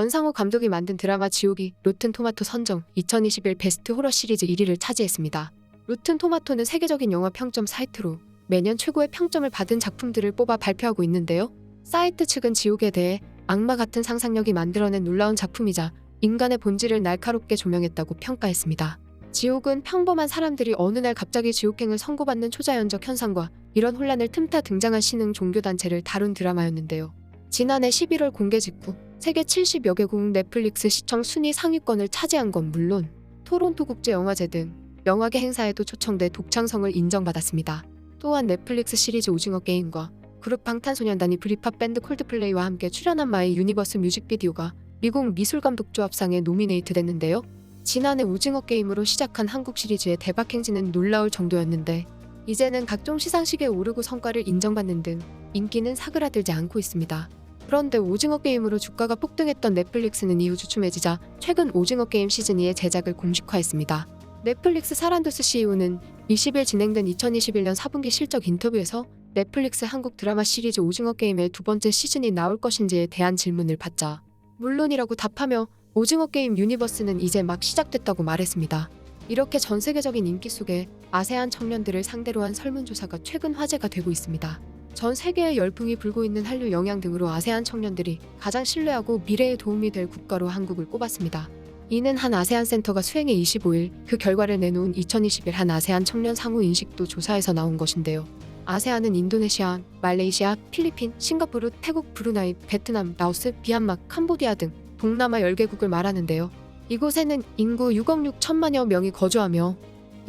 연상호 감독이 만든 드라마 지옥이 로튼 토마토 선정 2021 베스트 호러 시리즈 1위를 차지했습니다. 로튼 토마토는 세계적인 영화 평점 사이트로 매년 최고의 평점을 받은 작품들을 뽑아 발표하고 있는데요. 사이트 측은 지옥에 대해 악마 같은 상상력이 만들어낸 놀라운 작품이자 인간의 본질을 날카롭게 조명했다고 평가했습니다. 지옥은 평범한 사람들이 어느 날 갑자기 지옥행을 선고받는 초자연적 현상과 이런 혼란을 틈타 등장한 신흥 종교단체를 다룬 드라마였는데요. 지난해 11월 공개 직후 세계 70여 개국 넷플릭스 시청 순위 상위권을 차지한 건 물론 토론토 국제 영화제 등 영화계 행사에도 초청돼 독창성을 인정받았습니다. 또한 넷플릭스 시리즈 오징어 게임과 그룹 방탄소년단이 브리팝 밴드 콜드플레이와 함께 출연한 마이 유니버스 뮤직비디오가 미국 미술감독 조합상에 노미네이트 됐는데요. 지난해 오징어 게임으로 시작한 한국 시리즈의 대박 행진은 놀라울 정도였는데 이제는 각종 시상식에 오르고 성과를 인정받는 등 인기는 사그라들지 않고 있습니다. 그런데 오징어 게임으로 주가가 폭등했던 넷플릭스는 이후 주춤해지자 최근 오징어 게임 시즌 2의 제작을 공식화했습니다. 넷플릭스 사란도스 CEO는 20일 진행된 2021년 4분기 실적 인터뷰에서 넷플릭스 한국 드라마 시리즈 오징어 게임의 두 번째 시즌이 나올 것인지에 대한 질문을 받자 물론이라고 답하며 오징어 게임 유니버스는 이제 막 시작됐다고 말했습니다. 이렇게 전 세계적인 인기 속에 아세안 청년들을 상대로 한 설문조사가 최근 화제가 되고 있습니다. 전 세계에 열풍이 불고 있는 한류 영향 등으로 아세안 청년들이 가장 신뢰하고 미래에 도움이 될 국가로 한국을 꼽았습니다. 이는 한 아세안 센터가 수행해 25일 그 결과를 내놓은 2021 한 아세안 청년 상호 인식도 조사에서 나온 것인데요. 아세안은 인도네시아, 말레이시아, 필리핀, 싱가포르, 태국, 브루나이, 베트남, 라오스, 비안마, 캄보디아 등 동남아 10개국을 말하는데요. 이곳에는 인구 6억 6천만여 명이 거주하며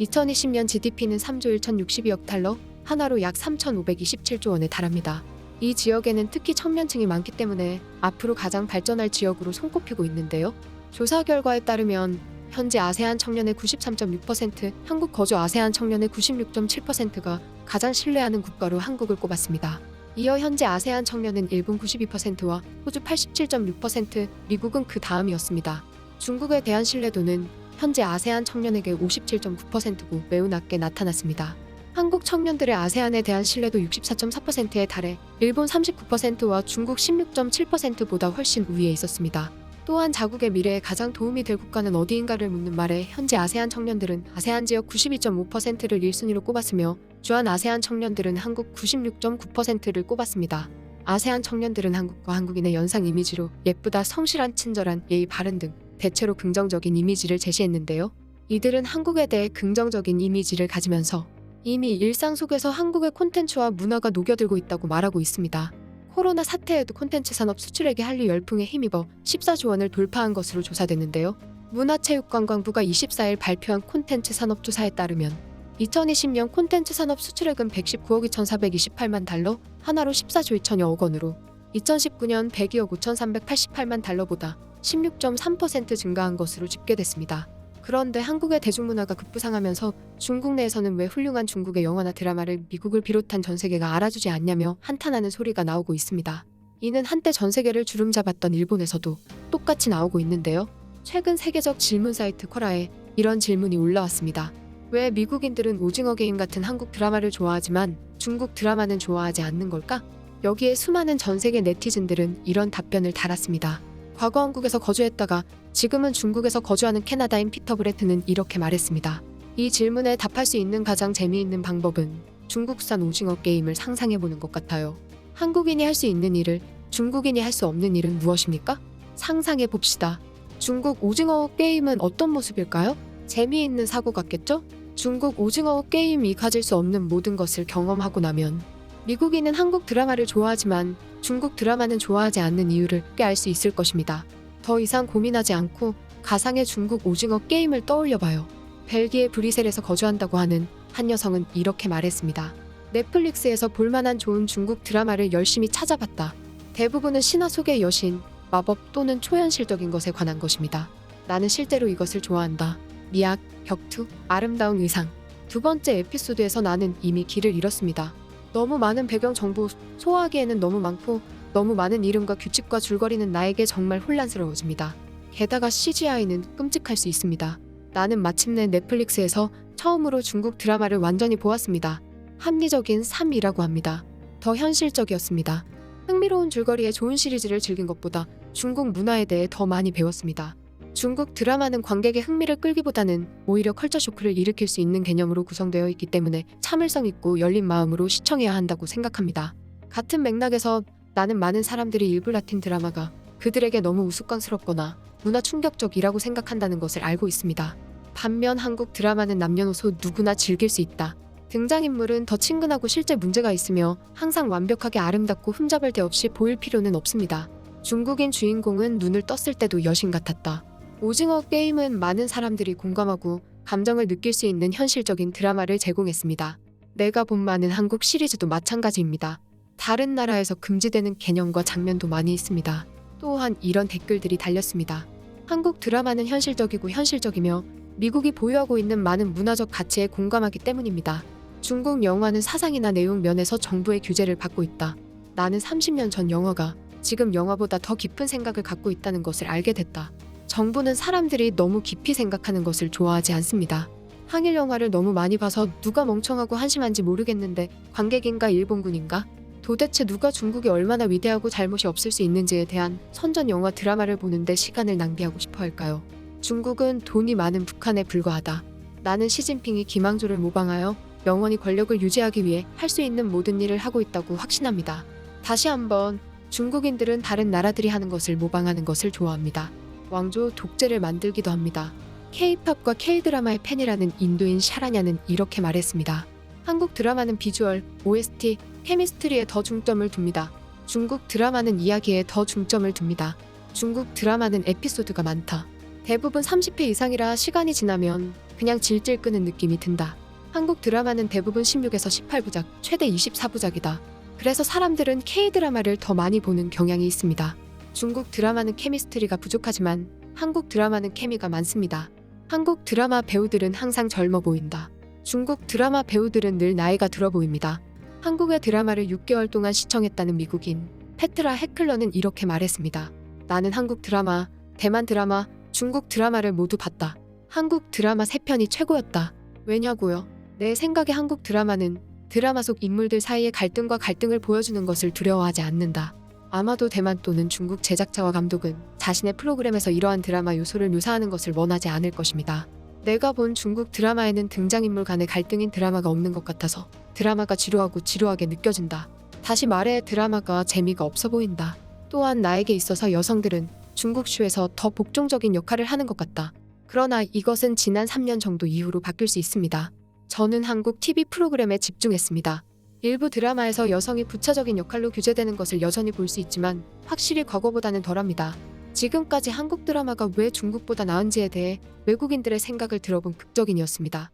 2020년 GDP는 3조 1,062억 달러, 하나로 약 3,527조 원에 달합니다. 이 지역에는 특히 청년층이 많기 때문에 앞으로 가장 발전할 지역으로 손꼽히고 있는데요. 조사 결과에 따르면 현재 아세안 청년의 93.6%, 한국 거주 아세안 청년의 96.7%가 가장 신뢰하는 국가로 한국을 꼽았습니다. 이어 현재 아세안 청년은 일본 92%와 호주 87.6%, 미국은 그 다음이었습니다. 중국에 대한 신뢰도는 현재 아세안 청년에게 57.9%고 매우 낮게 나타났습니다. 한국 청년들의 아세안에 대한 신뢰도 64.4%에 달해 일본 39%와 중국 16.7%보다 훨씬 우위에 있었습니다. 또한 자국의 미래에 가장 도움이 될 국가는 어디인가를 묻는 말에 현재 아세안 청년들은 아세안 지역 92.5%를 1순위로 꼽았으며 주한 아세안 청년들은 한국 96.9%를 꼽았습니다. 아세안 청년들은 한국과 한국인의 연상 이미지로 예쁘다, 성실한, 친절한, 예의 바른 등 대체로 긍정적인 이미지를 제시했는데요. 이들은 한국에 대해 긍정적인 이미지를 가지면서 이미 일상 속에서 한국의 콘텐츠와 문화가 녹여들고 있다고 말하고 있습니다. 코로나 사태에도 콘텐츠 산업 수출액의 한류 열풍에 힘입어 14조 원을 돌파한 것으로 조사됐는데요. 문화체육관광부가 24일 발표한 콘텐츠 산업 조사에 따르면 2020년 콘텐츠 산업 수출액은 119억 2,428만 달러, 하나로 14조 2천여억 원으로 2019년 102억 5,388만 달러보다 16.3% 증가한 것으로 집계됐습니다. 그런데 한국의 대중문화가 급부상하면서 중국 내에서는 왜 훌륭한 중국의 영화나 드라마를 미국을 비롯한 전 세계가 알아주지 않냐며 한탄하는 소리가 나오고 있습니다. 이는 한때 전 세계를 주름잡았던 일본에서도 똑같이 나오고 있는데요. 최근 세계적 질문 사이트 쿼라에 이런 질문이 올라왔습니다. 왜 미국인들은 오징어 게임 같은 한국 드라마를 좋아하지만 중국 드라마는 좋아하지 않는 걸까? 여기에 수많은 전 세계 네티즌들은 이런 답변을 달았습니다. 과거 한국에서 거주했다가 지금은 중국에서 거주하는 캐나다인 피터 브레트는 이렇게 말했습니다. 이 질문에 답할 수 있는 가장 재미있는 방법은 중국산 오징어 게임을 상상해 보는 것 같아요. 한국인이 할 수 있는 일을 중국인이 할 수 없는 일은 무엇입니까? 상상해 봅시다. 중국 오징어 게임은 어떤 모습일까요? 재미있는 사고 같겠죠? 중국 오징어 게임이 가질 수 없는 모든 것을 경험하고 나면 미국인은 한국 드라마를 좋아하지만 중국 드라마는 좋아하지 않는 이유를 꽤 알 수 있을 것입니다. 더 이상 고민하지 않고 가상의 중국 오징어 게임을 떠올려봐요. 벨기에 브리셀에서 거주한다고 하는 한 여성은 이렇게 말했습니다. 넷플릭스에서 볼만한 좋은 중국 드라마를 열심히 찾아봤다. 대부분은 신화 속의 여신, 마법 또는 초현실적인 것에 관한 것입니다. 나는 실제로 이것을 좋아한다. 미학, 격투, 아름다운 의상. 두 번째 에피소드에서 나는 이미 길을 잃었습니다. 너무 많은 배경 정보 소화하기에는 너무 많고 너무 많은 이름과 규칙과 줄거리는 나에게 정말 혼란스러워집니다. 게다가 CGI는 끔찍할 수 있습니다. 나는 마침내 넷플릭스에서 처음으로 중국 드라마를 완전히 보았습니다. 합리적인 3이라고 합니다. 더 현실적이었습니다. 흥미로운 줄거리의 좋은 시리즈를 즐긴 것보다 중국 문화에 대해 더 많이 배웠습니다. 중국 드라마는 관객의 흥미를 끌기보다는 오히려 컬처 쇼크를 일으킬 수 있는 개념으로 구성되어 있기 때문에 참을성 있고 열린 마음으로 시청해야 한다고 생각합니다. 같은 맥락에서 나는 많은 사람들이 일부 라틴 드라마가 그들에게 너무 우스꽝스럽거나 문화 충격적이라고 생각한다는 것을 알고 있습니다. 반면 한국 드라마는 남녀노소 누구나 즐길 수 있다. 등장인물은 더 친근하고 실제 문제가 있으며 항상 완벽하게 아름답고 흠잡을 데 없이 보일 필요는 없습니다. 중국인 주인공은 눈을 떴을 때도 여신 같았다. 오징어 게임은 많은 사람들이 공감하고 감정을 느낄 수 있는 현실적인 드라마를 제공했습니다. 내가 본 많은 한국 시리즈도 마찬가지입니다. 다른 나라에서 금지되는 개념과 장면도 많이 있습니다. 또한 이런 댓글들이 달렸습니다. 한국 드라마는 현실적이고 현실적이며 미국이 보유하고 있는 많은 문화적 가치에 공감하기 때문입니다. 중국 영화는 사상이나 내용 면에서 정부의 규제를 받고 있다. 나는 30년 전 영화가 지금 영화보다 더 깊은 생각을 갖고 있다는 것을 알게 됐다. 정부는 사람들이 너무 깊이 생각하는 것을 좋아하지 않습니다. 항일 영화를 너무 많이 봐서 누가 멍청하고 한심한지 모르겠는데 관객인가 일본군인가? 도대체 누가 중국이 얼마나 위대하고 잘못이 없을 수 있는지에 대한 선전 영화 드라마를 보는데 시간을 낭비하고 싶어 할까요? 중국은 돈이 많은 북한에 불과하다. 나는 시진핑이 김항조를 모방하여 영원히 권력을 유지하기 위해 할 수 있는 모든 일을 하고 있다고 확신합니다. 다시 한번 중국인들은 다른 나라들이 하는 것을 모방하는 것을 좋아합니다. 왕조 독재를 만들기도 합니다. K-팝과 K-드라마의 팬이라는 인도인 샤라냐는 이렇게 말했습니다. 한국 드라마는 비주얼, OST, 케미스트리에 더 중점을 둡니다. 중국 드라마는 이야기에 더 중점을 둡니다. 중국 드라마는 에피소드가 많다. 대부분 30회 이상이라 시간이 지나면 그냥 질질 끄는 느낌이 든다. 한국 드라마는 대부분 16에서 18부작, 최대 24부작이다. 그래서 사람들은 K-드라마를 더 많이 보는 경향이 있습니다. 중국 드라마는 케미스트리가 부족하지만 한국 드라마는 케미가 많습니다. 한국 드라마 배우들은 항상 젊어 보인다. 중국 드라마 배우들은 늘 나이가 들어 보입니다. 한국의 드라마를 6개월 동안 시청했다는 미국인 페트라 헤클러는 이렇게 말했습니다. 나는 한국 드라마, 대만 드라마, 중국 드라마를 모두 봤다. 한국 드라마 3편이 최고였다. 왜냐고요? 내 생각에 한국 드라마는 드라마 속 인물들 사이의 갈등과 갈등을 보여주는 것을 두려워하지 않는다. 아마도 대만 또는 중국 제작자와 감독은 자신의 프로그램에서 이러한 드라마 요소를 묘사하는 것을 원하지 않을 것입니다. 내가 본 중국 드라마에는 등장인물 간의 갈등인 드라마가 없는 것 같아서 드라마가 지루하고 지루하게 느껴진다. 다시 말해 드라마가 재미가 없어 보인다. 또한 나에게 있어서 여성들은 중국 쇼에서 더 복종적인 역할을 하는 것 같다. 그러나 이것은 지난 3년 정도 이후로 바뀔 수 있습니다. 저는 한국 TV 프로그램에 집중했습니다. 일부 드라마에서 여성이 부차적인 역할로 규제되는 것을 여전히 볼 수 있지만 확실히 과거보다는 덜합니다. 지금까지 한국 드라마가 왜 중국보다 나은지에 대해 외국인들의 생각을 들어본 극적인이었습니다.